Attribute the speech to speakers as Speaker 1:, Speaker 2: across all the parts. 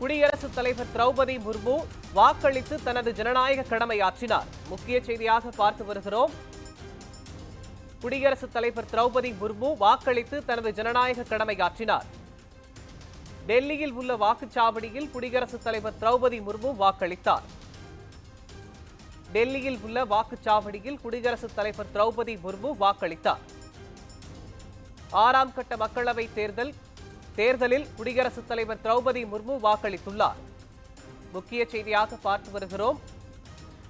Speaker 1: குடியரசுத் தலைவர் திரௌபதி முர்மு வாக்களித்து தனது ஜனநாயக கடமையாற்றினார். முக்கிய செய்தியாக பார்த்து வருகிறோம். குடியரசுத் தலைவர் திரௌபதி முர்மு வாக்களித்து தனது ஜனநாயக கடமையாற்றினார். டெல்லியில் உள்ள வாக்குச்சாவடியில் குடியரசுத் தலைவர் திரௌபதி முர்மு வாக்களித்தார். டெல்லியில் உள்ள வாக்குச்சாவடியில் குடியரசுத் தலைவர் திரௌபதி முர்மு வாக்களித்தார். ஆறாம் கட்ட மக்களவைத் தேர்தல் தேர்தலில் குடியரசுத் தலைவர் திரௌபதி முர்மு வாக்களித்துள்ளார். முக்கிய செய்தியாக பார்த்து வருகிறோம்.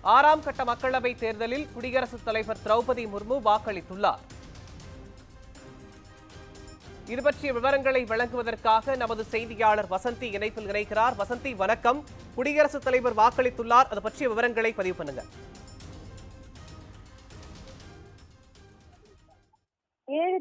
Speaker 1: ஆறாம் கட்ட மக்களவை தேர்தலில் குடியரசுத் தலைவர் திரௌபதி முர்மு வாக்களித்துள்ளார். இது பற்றிய விவரங்களை வழங்குவதற்காக நமது செய்தியாளர் வசந்தி இணைப்பில் இணைக்கிறார் வசந்தி வணக்கம். குடியரசுத் தலைவர் வாக்களித்துள்ளார். அது பற்றிய விவரங்களை பதிவு பண்ணுங்க.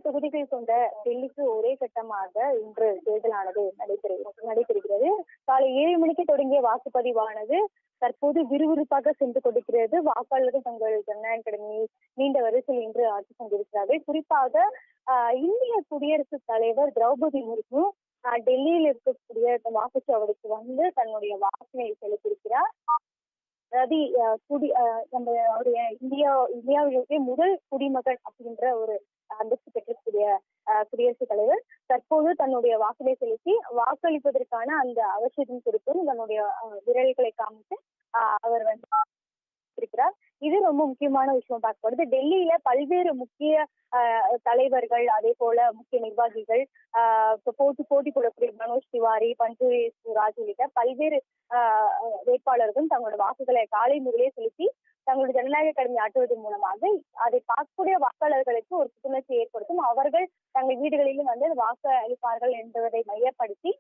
Speaker 2: தொகுதிகள் கொண்ட டெல்லிக்கு ஒரே கட்டமாக இன்று தேர்தலானது நடைபெறு நடைபெறுகிறது. காலை ஏழு மணிக்கு தொடங்கிய வாக்குப்பதிவானது தற்போது விறுவிறுப்பாக சென்று கொண்டிருக்கிறது. வாக்காளர்கள் தங்கள் ஜனநாயக கடமையை நீண்ட வரிசையில் இன்று ஆட்சி கொண்டிருக்கிறார்கள் குறிப்பாக இந்திய குடியரசுத் தலைவர் திரௌபதி முர்மு டெல்லியில் இருக்கக்கூடிய வாக்குச்சாவடிக்கு வந்து தன்னுடைய வாக்கினை செலுத்தியிருக்கிறார். அதாவது குடி நம்ம அவருடைய இந்தியா இந்தியாவிலேயே முதல் குடிமகன் அப்படின்ற ஒரு அந்தஸ்து பெற்றக்கூடிய குடியரசுத் தலைவர். தற்போது தன்னுடைய வாக்கினை செலுத்தி வாக்களிப்பதற்கான அந்த அவசியத்தின் குறித்தும் தன்னுடைய விரல்களை காமித்து அவர் வந்து இருக்கிறார். இது ரொம்ப முக்கியமான விஷயம் பார்க்கப்படுது. டெல்லியில பல்வேறு முக்கிய தலைவர்கள் அதே போல முக்கிய நிர்வாகிகள் போட்டி போட்டி போடக்கூடிய மனோஜ் திவாரி பஞ்சு ராஜ் உள்ளிட்ட பல்வேறு வேட்பாளர்கள் வேட்பாளர்களும் தங்களோட வாக்குகளை காலை முதலே செலுத்தி தங்களுடைய ஜனநாயக கடமை ஆற்றுவதன் மூலமாக அதை பார்க்கக்கூடிய வாக்காளர்களுக்கு ஒரு புத்துணர்ச்சி ஏற்படுத்தும். அவர்கள் தங்கள் வீடுகளிலும் வந்து வாக்கு அளிப்பார்கள் என்பதை மையப்படுத்தி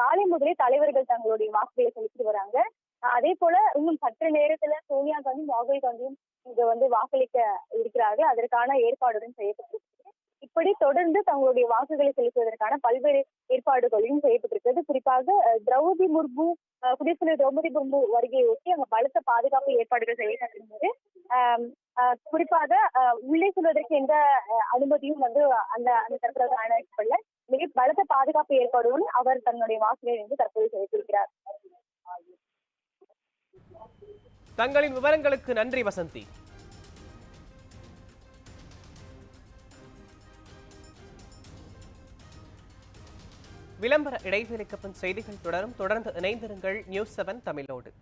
Speaker 2: காலை முதலே தலைவர்கள் தங்களுடைய வாக்குகளை செலுத்தி வராங்க. அதே போல இன்னும் சற்று நேரத்துல சோனியா காந்தியும் ராகுல் காந்தியும் இங்க வந்து வாக்களிக்க இருக்கிறார்கள். அதற்கான ஏற்பாடுடன் செய்யப்பட்டிருக்கு. இப்படி தொடர்ந்து தங்களுடைய வாக்குகளை செலுத்துவதற்கான பல்வேறு ஏற்பாடுகளையும் செய்யப்பட்டிருக்கிறது. குறிப்பாக திரௌபதி முர்மு குடியரசு திரௌபதி முர்மு வருகையை ஒட்டி அங்க பலத்த பாதுகாப்பு ஏற்பாடுகள் செய்யப்பட்டிருந்தது. குறிப்பாக உள்ளே செல்வதற்கு எந்த அனுமதியும் வந்து அந்த அந்த தரப்புல அனுமதிக்கப்படல மிக பலத்த பாதுகாப்பு ஏற்பாடுடன் அவர் தன்னுடைய வாக்குகளை வந்து தற்போது செலுத்தியிருக்கிறார்.
Speaker 1: தங்களின் விவரங்களுக்கு நன்றி வசந்தி. விளம்பர இடைவேளைக்கு பின் செய்திகள் தொடரும். தொடர்ந்து இணைந்திருங்கள். நியூஸ் செவன் தமிழோடு.